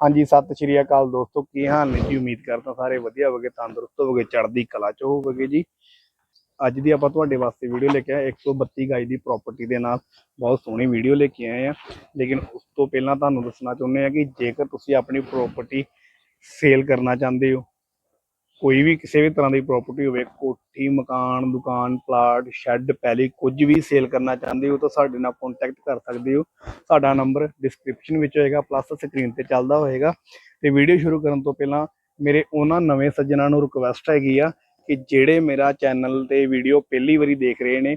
ਹਾਂਜੀ, ਸਤਿ ਸ਼੍ਰੀ ਅਕਾਲ ਦੋਸਤੋ, ਕੀ ਹਾਲ ਨੇ ਜੀ? ਉਮੀਦ ਕਰਦਾ ਸਾਰੇ ਵਧੀਆ ਹੋਵੋਗੇ, ਤੰਦਰੁਸਤ ਹੋਵੋਗੇ, ਚੜ੍ਹਦੀ ਕਲਾ ਚ ਹੋਵੋਗੇ ਜੀ। ਅੱਜ ਦੀ ਆਪਾਂ ਤੁਹਾਡੇ ਵਾਸਤੇ ਵੀਡੀਓ ਲੈ ਕੇ ਆਏ 132 ਗਾਈ ਦੀ ਪ੍ਰਾਪਰਟੀ ਦੇ ਨਾਲ ਬਹੁਤ ਸੋਹਣੀ ਵੀਡੀਓ ਲੈ ਕੇ ਆਏ ਆ ਲੇਕਿਨ ਉਸ ਤੋਂ ਪਹਿਲਾਂ ਤੁਹਾਨੂੰ ਦੱਸਣਾ ਚਾਹੁੰਦੇ ਆ ਕਿ ਜੇਕਰ ਤੁਸੀਂ ਆਪਣੀ ਪ੍ਰਾਪਰਟੀ ਸੇਲ ਕਰਨਾ ਚਾਹੁੰਦੇ ਹੋ ਕੋਈ ਵੀ ਕਿਸੇ ਵੀ ਤਰ੍ਹਾਂ ਦੀ ਪ੍ਰਾਪਰਟੀ ਹੋਵੇ, ਕੋਠੀ, ਮਕਾਨ, ਦੁਕਾਨ ਪਲਾਟ ਸ਼ੈੱਡ ਪੈਲੀ ਕੁਝ ਵੀ ਸੇਲ ਕਰਨਾ ਚਾਹੁੰਦੇ ਹੋ ਤਾਂ ਸਾਡੇ ਨਾਲ ਕੰਟੈਕਟ ਕਰ ਸਕਦੇ ਹੋ। ਸਾਡਾ ਨੰਬਰ ਡਿਸਕ੍ਰਿਪਸ਼ਨ ਵਿੱਚ ਹੋਏਗਾ ਪਲੱਸ ਸਕਰੀਨ ਤੇ ਚੱਲਦਾ ਹੋਏਗਾ। ਤੇ ਵੀਡੀਓ ਸ਼ੁਰੂ ਕਰਨ ਤੋਂ ਪਹਿਲਾਂ ਮੇਰੇ ਉਹਨਾਂ ਨਵੇਂ ਸੱਜਣਾਂ ਨੂੰ ਰਿਕੁਐਸਟ ਹੈਗੀ ਆ ਕਿ ਜਿਹੜੇ ਮੇਰਾ ਚੈਨਲ ਤੇ ਵੀਡੀਓ ਪਹਿਲੀ ਵਾਰੀ ਦੇਖ ਰਹੇ ਨੇ,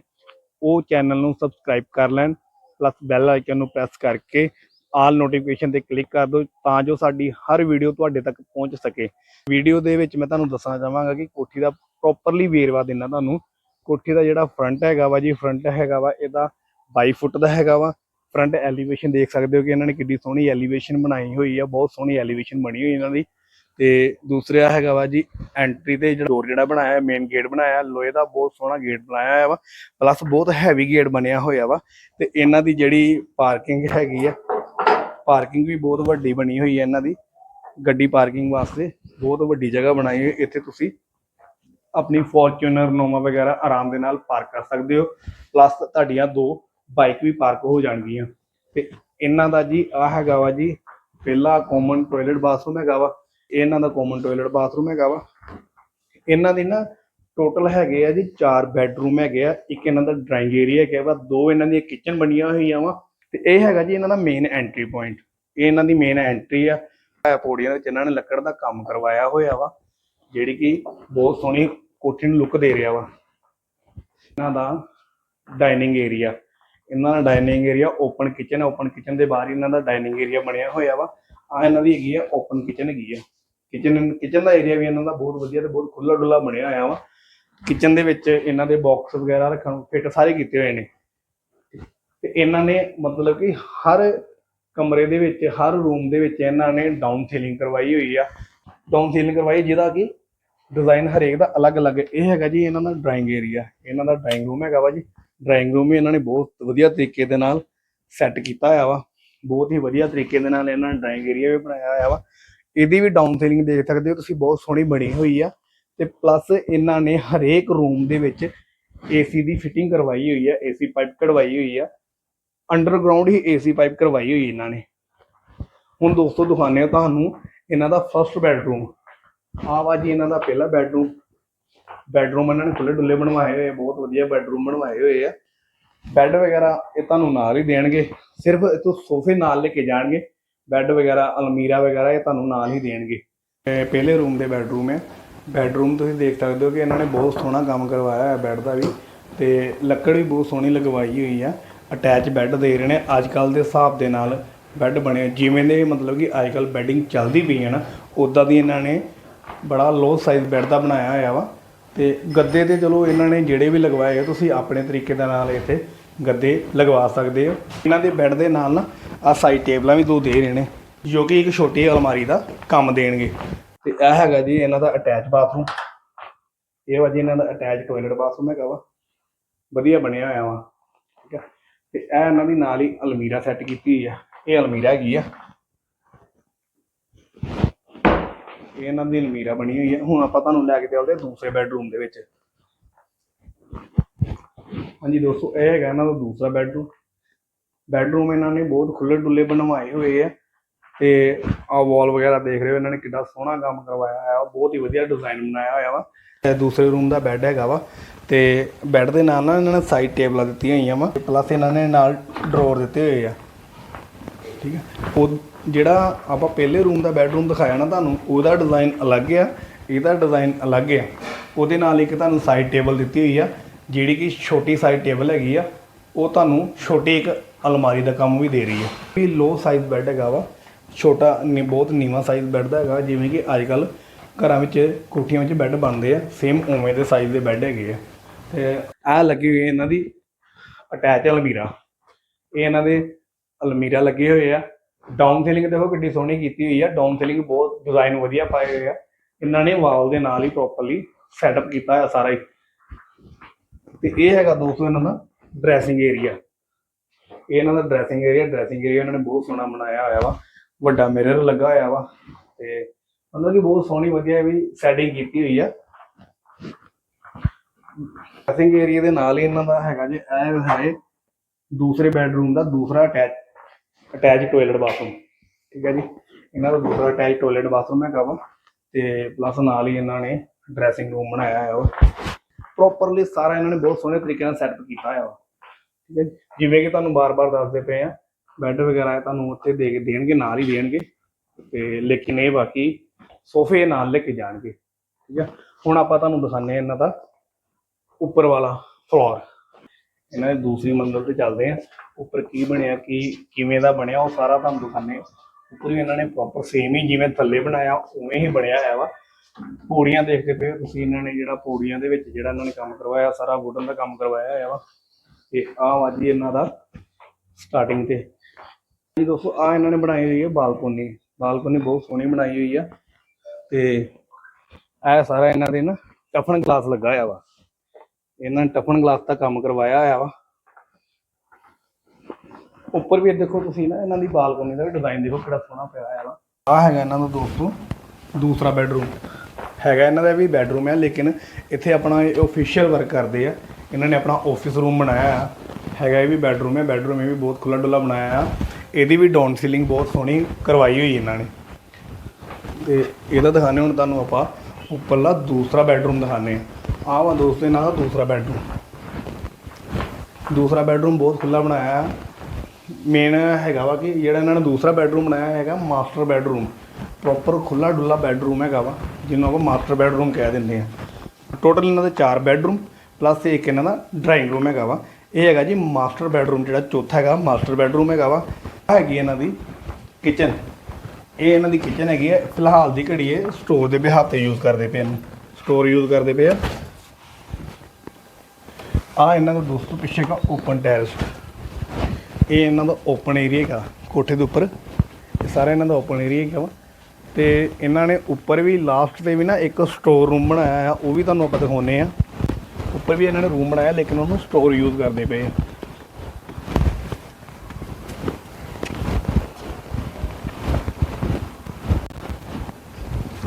ਉਹ ਚੈਨਲ ਨੂੰ ਸਬਸਕ੍ਰਾਈਬ ਕਰ ਲੈਣ ਪਲੱਸ ਬੈਲ ਆਈਕਨ ਨੂੰ ਪ੍ਰੈਸ ਕਰਕੇ ਆਲ ਨੋਟੀਫਿਕੇਸ਼ਨ ਤੇ ਕਲਿੱਕ ਕਰ ਦਿਓ ਤਾਂ ਜੋ ਸਾਡੀ ਹਰ ਵੀਡੀਓ ਤੁਹਾਡੇ ਤੱਕ ਪਹੁੰਚ ਸਕੇ। ਵੀਡੀਓ ਦੇ ਵਿੱਚ ਮੈਂ ਤੁਹਾਨੂੰ ਦੱਸਣਾ ਚਾਹਾਂਗਾ ਕਿ ਕੋਠੀ ਦਾ ਪ੍ਰੋਪਰਲੀ ਵੇਰਵਾ ਦੇਣਾ ਤੁਹਾਨੂੰ। ਕੋਠੀ ਦਾ ਜਿਹੜਾ ਫਰੰਟ ਹੈਗਾ ਵਾ ਜੀ ਫਰੰਟ ਹੈਗਾ ਵਾ, ਇਹਦਾ 22 ਫੁੱਟ ਦਾ ਹੈਗਾ ਵਾ। ਫਰੰਟ ਐਲੀਵੇਸ਼ਨ ਦੇਖ ਸਕਦੇ ਹੋ ਕਿ ਇਹਨਾਂ ਨੇ ਕਿੱਡੀ ਸੋਹਣੀ ਐਲੀਵੇਸ਼ਨ ਬਣਾਈ ਹੋਈ ਆ, ਬਹੁਤ ਸੋਹਣੀ ਐਲੀਵੇਸ਼ਨ ਬਣੀ ਹੋਈ ਇਹਨਾਂ ਦੀ। ਤੇ ਦੂਸਰਾ ਹੈਗਾ ਵਾ ਜੀ ਐਂਟਰੀ ਤੇ ਜਿਹੜਾ ਡੋਰ ਜਿਹੜਾ ਬਣਾਇਆ ਮੇਨ ਗੇਟ ਬਣਾਇਆ, ਲੋਹੇ ਦਾ ਬਹੁਤ ਸੋਹਣਾ ਗੇਟ ਬਣਾਇਆ ਹੋਇਆ ਵਾ। ਪਲੱਸ ਬਹੁਤ ਹੈਵੀ ਗੇਟ ਬਣਿਆ ਹੋਇਆ ਵਾ। ਤੇ ਇਹਨਾਂ ਦੀ ਜਿਹੜੀ ਪਾਰਕਿੰਗ ਹੈਗੀ ਆ ਪਾਰਕਿੰਗ ਵੀ ਬਹੁਤ ਵੱਡੀ ਬਣੀ ਹੋਈ ਹੈ ਇਹਨਾਂ ਦੀ। ਗੱਡੀ ਪਾਰਕਿੰਗ ਵਾਸਤੇ ਬਹੁਤ ਵੱਡੀ ਜਗ੍ਹਾ ਬਣਾਈ ਹੋਈ ਇੱਥੇ ਤੁਸੀਂ ਆਪਣੀ ਫੋਰਚੂਨਰ ਨੋਮਾ ਵਗੈਰਾ ਆਰਾਮ ਦੇ ਨਾਲ ਪਾਰਕ ਕਰ ਸਕਦੇ ਹੋ। ਪਲੱਸ ਤੁਹਾਡੀਆਂ ਦੋ ਬਾਈਕ ਵੀ ਪਾਰਕ ਹੋ ਜਾਣਗੀਆਂ। ਤੇ ਇਹਨਾਂ ਦਾ ਜੀ ਆ ਹੈਗਾ ਵਾ ਜੀ, ਪਹਿਲਾ ਕਾਮਨ ਟਾਇਲਟ ਬਾਥਰੂਮ ਹੈਗਾ ਵਾ। ਇਹਨਾਂ ਦਾ ਕਾਮਨ ਟਾਇਲਟ ਬਾਥਰੂਮ ਹੈਗਾ ਵਾ। ਇਹਨਾਂ ਦੀ ਨਾ ਟੋਟਲ ਹੈਗੇ ਆ ਜੀ ਚਾਰ ਬੈੱਡਰੂਮ ਹੈਗੇ ਆ। ਇੱਕ ਇਹਨਾਂ ਦਾ ਡਰਾਇੰਗ ਏਰੀਆ ਹੈਗਾ ਵਾ। ਦੋ ਇਹਨਾਂ ਦੀਆਂ ਕਿਚਨ ਬਣੀਆਂ ਹੋਈਆਂ ਵਾ। ਤੇ ਇਹ ਹੈਗਾ ਜੀ ਇਹਨਾਂ ਦਾ ਮੇਨ ਐਂਟਰੀ ਪੁਆਇੰਟ ਇਹ ਇਹਨਾਂ ਦੀ ਮੇਨ ਐਂਟਰੀ ਆ। ਪੌੜੀਆਂ ਵਿੱਚ ਇਹਨਾਂ ਨੇ ਲੱਕੜ ਦਾ ਕੰਮ ਕਰਵਾਇਆ ਹੋਇਆ ਵਾ, ਜਿਹੜੀ ਕਿ ਬਹੁਤ ਸੋਹਣੀ ਕੋਠੀ ਨੂੰ ਲੁੱਕ ਦੇ ਰਿਹਾ ਵਾ। ਇਹਨਾਂ ਦਾ ਡਾਈਨਿੰਗ ਏਰੀਆ ਇਹਨਾਂ ਦਾ dining area open kitchen open kitchen ਦੇ ਬਾਹਰ ਇਹਨਾਂ ਦਾ ਡਾਈਨਿੰਗ ਏਰੀਆ ਬਣਿਆ ਹੋਇਆ ਵਾ। ਆ ਇਹਨਾਂ ਦੀ ਹੈਗੀ ਆ ਓਪਨ ਕਿਚਨ ਹੈਗੀ ਆ। ਕਿਚਨ ਕਿਚਨ ਦਾ ਏਰੀਆ ਵੀ ਇਹਨਾਂ ਦਾ ਬਹੁਤ ਵਧੀਆ ਤੇ ਬਹੁਤ ਖੁੱਲਾ ਡੁੱਲਾ ਬਣਿਆ ਹੋਇਆ ਵਾ। ਕਿਚਨ ਦੇ ਵਿੱਚ ਇਹਨਾਂ ਦੇ ਬਾਕਸ ਵਗੈਰਾ ਰੱਖਣ ਫਿੱਟ ਸਾਰੇ ਕੀਤੇ ਹੋਏ ਨੇ। ਤੇ ਇਹਨਾਂ ਨੇ ਮਤਲਬ ਕਿ ਹਰ ਕਮਰੇ ਦੇ ਵਿੱਚ, ਹਰ ਰੂਮ ਦੇ ਵਿੱਚ ਇਹਨਾਂ ਨੇ ਡਾਊਨ ਸੀਲਿੰਗ ਕਰਵਾਈ ਹੋਈ ਆ। ਡਾਊਨ ਸੀਲਿੰਗ ਕਰਵਾਈ ਜਿਹਦਾ ਕਿ ਡਿਜ਼ਾਈਨ ਹਰੇਕ ਦਾ ਅਲੱਗ-ਅਲੱਗ ਇਹ ਹੈਗਾ ਜੀ ਇਹਨਾਂ ਦਾ ਡਰਾਇੰਗ ਏਰੀਆ ਇਹਨਾਂ ਦਾ ਡਰਾਇੰਗ ਰੂਮ ਹੈਗਾ ਵਾ ਜੀ। ਡਰਾਇੰਗ ਰੂਮ ਵੀ ਇਹਨਾਂ ਨੇ ਬਹੁਤ ਵਧੀਆ ਤਰੀਕੇ ਦੇ ਨਾਲ ਸੈੱਟ ਕੀਤਾ ਹੋਇਆ ਵਾ। ਬਹੁਤ ਹੀ ਵਧੀਆ ਤਰੀਕੇ ਦੇ ਨਾਲ ਇਹਨਾਂ ਨੇ ਡਰਾਇੰਗ ਏਰੀਆ ਵੀ ਬਣਾਇਆ ਹੋਇਆ ਵਾ। ਇਹਦੀ ਵੀ ਡਾਊਨ ਸੀਲਿੰਗ ਦੇਖ ਸਕਦੇ ਹੋ ਤੁਸੀਂ, ਬਹੁਤ ਸੋਹਣੀ ਬਣੀ ਹੋਈ ਆ। ਤੇ ਪਲੱਸ ਇਹਨਾਂ ਨੇ ਹਰੇਕ ਰੂਮ ਦੇ ਵਿੱਚ ਏਸੀ ਦੀ ਫਿਟਿੰਗ ਕਰਵਾਈ ਹੋਈ ਆ। ਏਸੀ ਪਾਈਪ ਕਢਵਾਈ ਹੋਈ ਆ। ਅੰਡਰਗਰਾਉਂਡ ਹੀ ਏਸੀ ਪਾਈਪ ਕਰਵਾਈ ਹੋਈ ਇਹਨਾਂ ਨੇ। ਹੁਣ ਦੋਸਤੋ ਦਿਖਾਉਂਦੇ ਆ ਤੁਹਾਨੂੰ ਇਹਨਾਂ ਦਾ ਫਰਸਟ ਬੈਡਰੂਮ ਆਹ ਵਾ ਜੀ ਇਹਨਾਂ ਦਾ ਪਹਿਲਾ ਬੈਡਰੂਮ ਬੈਡਰੂਮ ਇਹਨਾਂ ਨੇ ਖੁੱਲੇ ਡੁੱਲੇ ਬਣਵਾਏ ਹੋਏ ਬਹੁਤ ਵਧੀਆ ਬੈਡਰੂਮ ਬਣਵਾਏ ਹੋਏ ਆ। ਬੈੱਡ ਵਗੈਰਾ ਇਹ ਤੁਹਾਨੂੰ ਨਾਲ ਹੀ ਦੇਣਗੇ। ਸਿਰਫ ਇਤੋਂ ਸੋਫੇ ਨਾਲ ਲੈ ਕੇ ਜਾਣਗੇ। ਬੈੱਡ ਵਗੈਰਾ, ਅਲਮੀਰਾ ਵਗੈਰਾ ਇਹ ਤੁਹਾਨੂੰ ਨਾਲ ਹੀ ਦੇਣਗੇ। ਪਹਿਲੇ ਰੂਮ ਦੇ ਬੈਡਰੂਮ ਹੈ ਬੈਡਰੂਮ ਤੁਸੀਂ ਦੇਖ ਸਕਦੇ ਹੋ ਕਿ ਇਹਨਾਂ ਨੇ ਬਹੁਤ ਸੋਹਣਾ ਕੰਮ ਕਰਵਾਇਆ ਹੈ ਬੈੱਡ ਦਾ ਵੀ। ਤੇ ਲੱਕੜ ਵੀ ਬਹੁਤ ਸੋਹਣੀ ਲਗਵਾਈ ਹੋਈ ਆ। ਅਟੈਚ ਬੈੱਡ ਦੇ ਰਹੇ ਨੇ। ਅੱਜ ਕੱਲ ਦੇ ਹਿਸਾਬ ਦੇ ਨਾਲ ਬੈੱਡ ਬਣੇ ਜਿਵੇਂ ਦੇ ਮਤਲਬ ਕਿ ਅੱਜ ਕੱਲ ਬੈਡਿੰਗ ਚੱਲਦੀ ਪਈ ਹੈ ਨਾ ਉਦਾਂ ਦੀ ਇਹਨਾਂ ਨੇ ਬੜਾ ਲੋ ਸਾਈਜ਼ ਬੈੱਡ ਦਾ ਬਣਾਇਆ ਹੋਇਆ ਵਾ। ਤੇ ਗੱਦੇ ਤੇ ਚਲੋ ਇਹਨਾਂ ਨੇ ਜਿਹੜੇ ਵੀ ਲਗਵਾਏ ਆ, ਤੁਸੀਂ ਆਪਣੇ ਤਰੀਕੇ ਦੇ ਨਾਲ ਇੱਥੇ ਗੱਦੇ ਲਗਵਾ ਸਕਦੇ ਹੋ। ਇਹਨਾਂ ਦੇ ਬੈੱਡ ਦੇ ਨਾਲ ਨਾ ਆ ਸਾਈਡ ਟੇਬਲਾਂ ਵੀ ਦੋ ਦੇ ਰਹੇ ਨੇ, ਜੋ ਕਿ ਇੱਕ ਛੋਟੀ ਅਲਮਾਰੀ ਦਾ ਕੰਮ ਦੇਣਗੇ। ਤੇ ਇਹ ਹੈਗਾ ਜੀ ਇਹਨਾਂ ਦਾ ਅਟੈਚ ਬਾਥਰੂਮ ਇਹ ਵਾ ਜੀ ਇਹਨਾਂ ਦਾ ਅਟੈਚ ਟਾਇਲਟ ਬਾਥਰੂਮ ਹੈਗਾ ਵਾ। ਵਧੀਆ ਬਣਿਆ ਹੋਇਆ ਵਾ। ਤੇ ਇਹ ਇਹਨਾਂ ਦੀ ਨਾਲ ਹੀ ਅਲਮੀਰਾ ਸੈੱਟ ਕੀਤੀ ਹੋਈ ਆ। ਇਹ ਅਲਮੀਰਾ ਹੈਗੀ ਆ। ਇਹ ਇਹਨਾਂ ਦੀ ਅਲਮੀਰਾ ਬਣੀ ਹੋਈ ਹੈ ਹੁਣ ਆਪਾਂ ਤੁਹਾਨੂੰ ਲੈ ਕੇ ਚੱਲਦੇ ਦੂਸਰੇ ਬੈੱਡਰੂਮ ਦੇ ਵਿੱਚ। ਹਾਂਜੀ ਦੋਸਤੋ, ਇਹ ਹੈਗਾ ਇਹਨਾਂ ਦਾ ਦੂਸਰਾ ਬੈੱਡਰੂਮ ਬੈੱਡਰੂਮ ਇਹਨਾਂ ਨੇ ਬਹੁਤ ਖੁੱਲੇ ਡੁੱਲੇ ਬਣਵਾਏ ਹੋਏ ਆ। ਤੇ ਆ ਵਾਲ ਵਗੈਰਾ ਦੇਖ ਰਹੇ ਹੋ, ਇਹਨਾਂ ਨੇ ਕਿੰਨਾ ਸੋਹਣਾ ਕੰਮ ਕਰਵਾਇਆ ਹੋਇਆ ਬਹੁਤ ਹੀ ਵਧੀਆ ਡਿਜ਼ਾਈਨ ਬਣਾਇਆ ਹੋਇਆ ਵਾ। ਇਹ ਦੂਸਰੇ ਰੂਮ ਦਾ ਬੈੱਡ ਹੈਗਾ ਵਾ। ਤੇ ਬੈੱਡ ਦੇ ਨਾਲ ਨਾ ਇਹਨਾਂ ਨੇ ਸਾਈਡ ਟੇਬਲਾਂ ਦਿੱਤੀਆਂ ਹੋਈਆਂ ਵਾ ਪਲੱਸ ਇਹਨਾਂ ਨੇ ਨਾਲ ਡਰਾਅਰ ਦਿੱਤੇ ਹੋਏ ਆ। ਠੀਕ ਹੈ ਉਹ ਜਿਹੜਾ ਆਪਾਂ ਪਹਿਲੇ ਰੂਮ ਦਾ ਬੈੱਡਰੂਮ ਦਿਖਾਇਆ ਨਾ ਤੁਹਾਨੂੰ, ਉਹਦਾ ਡਿਜ਼ਾਈਨ ਅਲੱਗ ਆ, ਇਹਦਾ ਡਿਜ਼ਾਈਨ ਅਲੱਗ ਆ। ਉਹਦੇ ਨਾਲ ਇੱਕ ਤੁਹਾਨੂੰ ਸਾਈਡ ਟੇਬਲ ਦਿੱਤੀ ਹੋਈ ਆ, ਜਿਹੜੀ ਕਿ ਛੋਟੀ ਸਾਈਡ ਟੇਬਲ ਹੈਗੀ ਆ, ਉਹ ਤੁਹਾਨੂੰ ਛੋਟੀ ਇੱਕ ਅਲਮਾਰੀ ਦਾ ਕੰਮ ਵੀ ਦੇ ਰਹੀ ਹੈ ਵੀ ਲੋ ਸਾਈਜ਼ ਬੈੱਡ ਹੈਗਾ ਵਾ, ਛੋਟਾ ਨਹੀਂ ਬਹੁਤ ਨੀਵਾਂ ਸਾਈਜ਼ ਬੈੱਡ ਦਾ ਹੈਗਾ, ਜਿਵੇਂ ਕਿ ਅੱਜ ਕੱਲ ਘਰਾਂ ਵਿੱਚ ਕੋਠੀਆਂ ਵਿੱਚ ਬੈੱਡ ਬਣਦੇ ਆ ਸੇਮ ਉਵੇਂ ਦੇ ਸਾਈਜ਼ ਦੇ ਬੈੱਡ ਹੈਗੇ ਆ। ਤੇ ਆਹ ਲੱਗੀ ਹੋਈ ਹੈ ਇਹਨਾਂ ਦੀ ਅਟੈਚ ਅਲਮੀਰਾ। ਇਹ ਇਹਨਾਂ ਦੇ ਅਲਮੀਰਾ ਲੱਗੇ ਹੋਏ ਆ। ਡਾਊਨ ਸੀਲਿੰਗ ਦੇਖੋ ਕਿੱਡੀ ਸੋਹਣੀ ਕੀਤੀ ਹੋਈ ਆ। ਡਾਊਨ ਸੀਲਿੰਗ ਬਹੁਤ ਡਿਜ਼ਾਈਨ ਵਧੀਆ ਪਾਏ ਹੋਏ ਆ। ਇਹਨਾਂ ਨੇ ਵਾਲ ਦੇ ਨਾਲ ਹੀ ਪ੍ਰੋਪਰਲੀ ਸੈਟਅਪ ਕੀਤਾ ਹੋਇਆ ਸਾਰਾ ਹੀ। ਤੇ ਇਹ ਹੈਗਾ ਦੋਸਤੋ ਇਹਨਾਂ ਦਾ ਡਰੈਸਿੰਗ ਏਰੀਆ ਇਹ ਇਹਨਾਂ ਦਾ ਡਰੈਸਿੰਗ ਏਰੀਆ ਡਰੈਸਿੰਗ ਏਰੀਆ ਇਹਨਾਂ ਨੇ ਬਹੁਤ ਸੋਹਣਾ ਬਣਾਇਆ ਹੋਇਆ ਵਾ। ਵੱਡਾ ਮਿਰਰ ਲੱਗਾ ਹੋਇਆ ਵਾ। ਤੇ ਮਤਲਬ ਕਿ ਬਹੁਤ ਸੋਹਣੀ ਵਧੀਆ ਵੀ ਸੈਟਿੰਗ ਕੀਤੀ ਹੋਈ ਆ। ਡਰੈਸਿੰਗ ਏਰੀਆ ਦੇ ਨਾਲ ਹੀ ਇਹਨਾਂ ਦਾ ਹੈਗਾ ਜੇ, ਇਹ ਹੈ ਦੂਸਰੇ ਬੈਡਰੂਮ ਦਾ ਦੂਸਰਾ ਅਟੈਚ ਅਟੈਚ ਟਾਇਲਟ ਬਾਥਰੂਮ ਠੀਕ ਹੈ ਜੀ? ਇਹਨਾਂ ਦਾ ਦੂਸਰਾ ਅਟੈਚ ਟਾਇਲਟ ਬਾਥਰੂਮ ਹੈਗਾ ਵਾ, ਤੇ ਪਲੱਸ ਨਾਲ ਹੀ ਇਹਨਾਂ ਨੇ ਡਰੈਸਿੰਗ ਰੂਮ ਬਣਾਇਆ ਹੈ ਉਹ ਪ੍ਰੋਪਰਲੀ ਸਾਰਾ ਇਹਨਾਂ ਨੇ ਬਹੁਤ ਸੋਹਣੇ ਤਰੀਕੇ ਨਾਲ ਸੈਟਅਪ ਕੀਤਾ ਹੈ ਠੀਕ ਹੈ ਜਿਵੇਂ ਕਿ ਤੁਹਾਨੂੰ ਬਾਰ-ਬਾਰ ਦੱਸਦੇ ਪਏ ਆ ਬੈੱਡ ਵਗੈਰਾ ਤੁਹਾਨੂੰ ਉੱਥੇ ਦੇ ਕੇ ਦੇਣਗੇ, ਨਾਲ ਹੀ ਦੇਣਗੇ, ਤੇ ਲੇਕਿਨ ਇਹ ਬਾਕੀ ਸੋਫੇ ਨਾਲ ਲੈ ਕੇ ਜਾਣਗੇ। ਠੀਕ ਹੈ? ਹੁਣ ਆਪਾਂ ਤੁਹਾਨੂੰ ਦਿਖਾਉਂਦੇ ਆ ਇਹਨਾਂ ਦਾ ਉੱਪਰ ਵਾਲਾ ਫਲੋਰ ਇਹਨਾਂ ਦੇ ਦੂਸਰੀ ਮੰਜ਼ਲ ਤੇ ਚੱਲਦੇ ਆ ਉੱਪਰ ਕੀ ਬਣਿਆ, ਕੀ, ਕਿਵੇਂ ਦਾ ਬਣਿਆ, ਉਹ ਸਾਰਾ ਤੁਹਾਨੂੰ ਦਿਖਾਉਂਦੇ ਉੱਪਰ ਵੀ ਇਹਨਾਂ ਨੇ ਪ੍ਰੋਪਰ ਸੇਮ ਹੀ ਜਿਵੇਂ ਥੱਲੇ ਬਣਾਇਆ, ਉਵੇਂ ਹੀ ਬਣਿਆ ਹੋਇਆ ਵਾ। ਪੌੜੀਆਂ ਦੇਖਦੇ ਪਏ ਤੁਸੀਂ ਇਹਨਾਂ ਨੇ ਜਿਹੜਾ ਪੌੜੀਆਂ ਦੇ ਵਿੱਚ ਜਿਹੜਾ ਇਹਨਾਂ ਨੇ ਕੰਮ ਕਰਵਾਇਆ, ਸਾਰਾ ਵੁਡਨ ਦਾ ਕੰਮ ਕਰਵਾਇਆ ਹੋਇਆ ਵਾ। ਤੇ ਆਹ ਵਾ ਜੀ ਇਹਨਾਂ ਦਾ ਸਟਾਰਟਿੰਗ ਤੇ। ਜੀ ਦੋਸਤੋ ਆ ਇਹਨਾਂ ਨੇ ਬਣਾਈ ਹੋਈ ਹੈ ਬਾਲਕੋਨੀ। ਬਾਲਕੋਨੀ ਬਹੁਤ ਸੋਹਣੀ ਬਣਾਈ ਹੋਈ ਆ। ਤੇ ਇਹ ਸਾਰਾ ਇਹਨਾਂ ਦੇ ਨਾ ਟਫਨ ਗਲਾਸ ਲੱਗਾ ਹੋਇਆ ਵਾ। ਇਹਨਾਂ ਨੇ ਟਫਨ ਗਲਾਸ ਦਾ ਕੰਮ ਕਰਵਾਇਆ ਹੋਇਆ ਵਾ। ਉੱਪਰ ਵੀ ਦੇਖੋ ਤੁਸੀਂ ਨਾ, ਇਹਨਾਂ ਦੀ ਬਾਲਕੋਨੀ ਦਾ ਵੀ ਡਿਜ਼ਾਈਨ ਦੇਖੋ ਕਿਹੜਾ ਸੋਹਣਾ ਪਿਆ ਹੋਇਆ ਵਾ। ਆ ਹੈਗਾ ਇਹਨਾਂ ਦਾ ਦੋਸਤੋ, ਦੂਸਰਾ ਬੈਡਰੂਮ ਹੈਗਾ ਇਹਨਾਂ ਦਾ ਵੀ ਬੈਡਰੂਮ ਹੈ ਲੇਕਿਨ ਇੱਥੇ ਆਪਣਾ ਇਹ ਆਫੀਸ਼ੀਅਲ ਵਰਕ ਕਰਦੇ ਆ। ਇਹਨਾਂ ਨੇ ਆਪਣਾ ਆਫਿਸ ਰੂਮ ਬਣਾਇਆ ਆ। ਹੈਗਾ ਇਹ ਵੀ ਬੈਡਰੂਮ ਹੈ ਬੈਡਰੂਮ ਇਹ ਵੀ ਬਹੁਤ ਖੁੱਲਾ ਡੁੱਲਾ ਬਣਾਇਆ ਆ। ਇਹਦੀ ਵੀ ਡਾਊਨ ਸੀਲਿੰਗ ਬਹੁਤ ਸੋਹਣੀ ਕਰਵਾਈ ਹੋਈ ਇਹਨਾਂ ਨੇ। ਤੇ ਇਹਦਾ ਦਿਖਾਣੇ ਹੁਣ ਤੁਹਾਨੂੰ ਆਪਾਂ। ਉੱਪਰਲਾ ਦੂਸਰਾ ਬੈਡਰੂਮ ਦਿਖਾਣੇ ਆ ਆਹ ਵਾ ਦੋਸਤੋ ਇਹਨਾਂ ਦਾ ਦੂਸਰਾ ਬੈਡਰੂਮ ਦੂਸਰਾ ਬੈਡਰੂਮ ਬਹੁਤ ਖੁੱਲਾ ਬਣਾਇਆ ਆ ਮੇਨ ਹੈਗਾ ਵਾ ਕਿ ਜਿਹੜਾ ਇਹਨਾਂ ਨੇ ਦੂਸਰਾ ਬੈਡਰੂਮ ਬਣਾਇਆ ਹੈਗਾ ਮਾਸਟਰ ਬੈਡਰੂਮ ਪ੍ਰੋਪਰ ਖੁੱਲਾ ਡੁੱਲਾ ਬੈਡਰੂਮ ਹੈਗਾ ਵਾ, ਜਿਹਨੂੰ ਆਪਾਂ ਮਾਸਟਰ ਬੈਡਰੂਮ ਕਹਿ ਦਿੰਦੇ ਆ ਟੋਟਲ ਇਹਨਾਂ ਦੇ ਚਾਰ ਬੈਡਰੂਮ ਪਲੱਸ ਇੱਕ ਇਹਨਾਂ ਦਾ ਡਰਾਇੰਗ ਰੂਮ ਹੈਗਾ ਵਾ। ਇਹ ਹੈਗਾ ਜੀ ਮਾਸਟਰ ਬੈਡਰੂਮ ਜਿਹੜਾ ਚੌਥਾ ਹੈਗਾ ਮਾਸਟਰ ਬੈਡਰੂਮ ਹੈਗਾ ਵਾ। ਹੈਗੀ ਇਹਨਾਂ ਦੀ ਕਿਚਨ ਇਹ ਇਹਨਾਂ ਦੀ ਕਿਚਨ ਹੈਗੀ ਹੈ। ਫਿਲਹਾਲ ਦੀ ਘੜੀ ਇਹ ਸਟੋਰ ਦੇ ਬਿਹਾਰ ਤੇ ਯੂਜ਼ ਕਰਦੇ ਪਏ ਨੇ। ਸਟੋਰ ਯੂਜ਼ ਕਰਦੇ ਪਏ ਆ। ਆ ਇਹਨਾਂ ਦਾ ਦੋਸਤੋ ਪਿੱਛੇ ਦਾ ਓਪਨ ਟੈਰਸ ਇਹ ਇਹਨਾਂ ਦਾ ਓਪਨ ਏਰੀਆ ਹੈਗਾ, ਕੋਠੇ ਦੇ ਉੱਪਰ। ਇਹ ਸਾਰਾ ਇਹਨਾਂ ਦਾ ਓਪਨ ਏਰੀਆ ਹੈਗਾ ਵਾ। ਤੇ ਇਹਨਾਂ ਨੇ ਉੱਪਰ ਵੀ ਲਾਸਟ ਤੇ ਵੀ ਨਾ ਇੱਕ ਸਟੋਰ ਰੂਮ ਬਣਾਇਆ ਆ ਉਹ ਵੀ ਤੁਹਾਨੂੰ ਆਪਾਂ ਦਿਖਾਉਨੇ ਆ ਉੱਪਰ ਵੀ ਇਹਨਾਂ ਨੇ ਰੂਮ ਬਣਾਇਆ, ਲੇਕਿਨ ਉਹਨੂੰ ਸਟੋਰ ਯੂਜ਼ ਕਰਦੇ ਪਏ ਆ।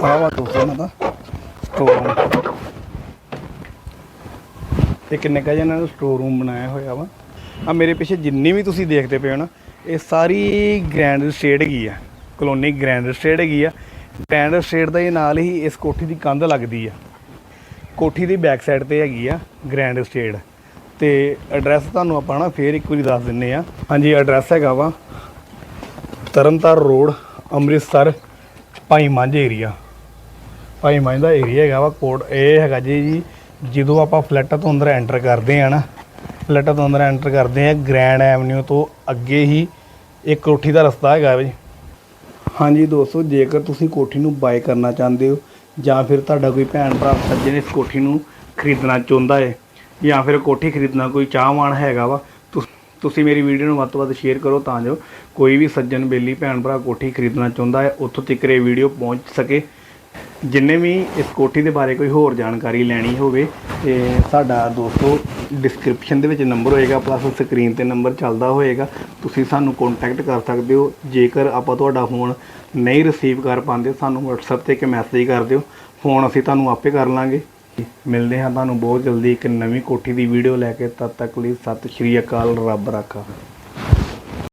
ਆਹ ਵਾ ਦੋਸਤੋ ਇਹਨਾਂ ਦਾ ਸਟੋਰ ਰੂਮ ਤੇ ਕਿੰਨੇ ਜਿਹਾ ਇਹਨਾਂ ਨੂੰ ਸਟੋਰ ਰੂਮ ਬਣਾਇਆ ਹੋਇਆ ਵਾ। ਆ ਮੇਰੇ ਪਿੱਛੇ ਜਿੰਨੀ ਵੀ ਤੁਸੀਂ ਦੇਖਦੇ ਪਏ ਹੋ ਨਾ, ਇਹ ਸਾਰੀ ਗ੍ਰੈਂਡ ਸਟੇਟ ਹੈਗੀ ਆ। ਕਲੋਨੀ ਗ੍ਰੈਂਡ ਸਟੇਟ ਹੈਗੀ ਆ। ਗ੍ਰੈਂਡ ਸਟੇਟ ਦੇ ਨਾਲ ਹੀ ਇਸ ਕੋਠੀ ਦੀ ਕੰਧ ਲੱਗਦੀ ਆ। ਕੋਠੀ ਦੀ ਬੈਕ ਸਾਈਡ ਤੇ ਹੈਗੀ ਆ ਗ੍ਰੈਂਡ ਸਟੇਟ ਤੇ ਐਡਰੈਸ ਤੁਹਾਨੂੰ ਆਪਾਂ ਨਾ ਫੇਰ ਇੱਕ ਵਾਰੀ ਦੱਸ ਦਿੰਨੇ ਆ। ਹਾਂਜੀ ਐਡਰੈਸ ਹੈਗਾ ਵਾ ਤਰਨਤਾਰ ਰੋਡ ਅੰਮ੍ਰਿਤਸਰ, ਭਾਈ ਮਾਂਝ ਏਰੀਆ ਭਾਈ ਮਾਂਝ ਦਾ ਏਰੀਆ ਹੈਗਾ ਵਾ ਕੋਡ ਇਹ ਹੈਗਾ ਜੀ ਜੀ ਜਦੋਂ ਆਪਾਂ ਫਲੈਟਾਂ ਤੋਂ ਅੰਦਰ ਐਂਟਰ ਕਰਦੇ ਆ ਨਾ ਫਲੈਟਾਂ ਤੋਂ ਅੰਦਰ ਐਂਟਰ ਕਰਦੇ ਆ ਗ੍ਰੈਂਡ ਐਵਨਿਊ ਤੋਂ ਅੱਗੇ ਹੀ ਇੱਕ ਕੋਠੀ ਦਾ ਰਸਤਾ ਹੈਗਾ ਜੀ ਹਾਂਜੀ ਦੋਸਤੋ, ਜੇਕਰ ਤੁਸੀਂ ਕੋਠੀ ਨੂੰ ਬਾਏ ਕਰਨਾ ਚਾਹੁੰਦੇ ਹੋ, ਜਾਂ ਫਿਰ ਤੁਹਾਡਾ ਕੋਈ ਭੈਣ ਭਰਾ ਸੱਜਣ ਇਸ ਕੋਠੀ ਨੂੰ ਖਰੀਦਣਾ ਚਾਹੁੰਦਾ ਹੈ, ਜਾਂ ਫਿਰ ਕੋਠੀ ਖਰੀਦਣਾ ਕੋਈ ਚਾਹਵਾਨ ਹੈਗਾ ਵਾ, ਤੁਸੀਂ ਮੇਰੀ ਵੀਡੀਓ ਨੂੰ ਵੱਧ ਤੋਂ ਵੱਧ ਸ਼ੇਅਰ ਕਰੋ ਤਾਂ ਜੋ ਕੋਈ ਵੀ ਸੱਜਣ ਬੇਲੀ ਭੈਣ ਭਰਾ ਕੋਠੀ ਖਰੀਦਣਾ ਚਾਹੁੰਦਾ ਹੈ, ਉੱਥੋਂ ਤੱਕ ਇਹ ਵੀਡੀਓ ਪਹੁੰਚ ਸਕੇ। ਜਿੰਨੇ ਵੀ ਇਸ ਕੋਠੀ ਦੇ ਬਾਰੇ ਕੋਈ ਹੋਰ ਜਾਣਕਾਰੀ ਲੈਣੀ ਹੋਵੇ, ਤੇ ਸਾਡਾ ਦੋਸਤੋ ਡਿਸਕ੍ਰਿਪਸ਼ਨ ਦੇ ਵਿੱਚ ਨੰਬਰ ਹੋਏਗਾ ਪਲੱਸ ਸਕਰੀਨ ਤੇ ਨੰਬਰ ਚੱਲਦਾ ਹੋਏਗਾ। ਤੁਸੀਂ ਸਾਨੂੰ ਕੰਟੈਕਟ ਕਰ ਸਕਦੇ ਹੋ। ਜੇਕਰ ਆਪਾਂ ਤੁਹਾਡਾ ਫੋਨ ਨਹੀਂ ਰਿਸੀਵ ਕਰ ਪਾਉਂਦੇ, ਸਾਨੂੰ WhatsApp ਤੇ ਇੱਕ ਮੈਸੇਜ ਕਰ ਦਿਓ। ਫੋਨ ਅਸੀਂ ਤੁਹਾਨੂੰ ਆਪੇ ਕਰ ਲਾਂਗੇ। ਮਿਲਦੇ ਹਾਂ ਤੁਹਾਨੂੰ ਬਹੁਤ ਜਲਦੀ ਇੱਕ ਨਵੀਂ ਕੋਠੀ ਦੀ ਵੀਡੀਓ ਲੈ ਕੇ। ਤਦ ਤੱਕ ਲਈ ਸਤਿ ਸ਼੍ਰੀ ਅਕਾਲ, ਰੱਬ ਰਾਖਾ।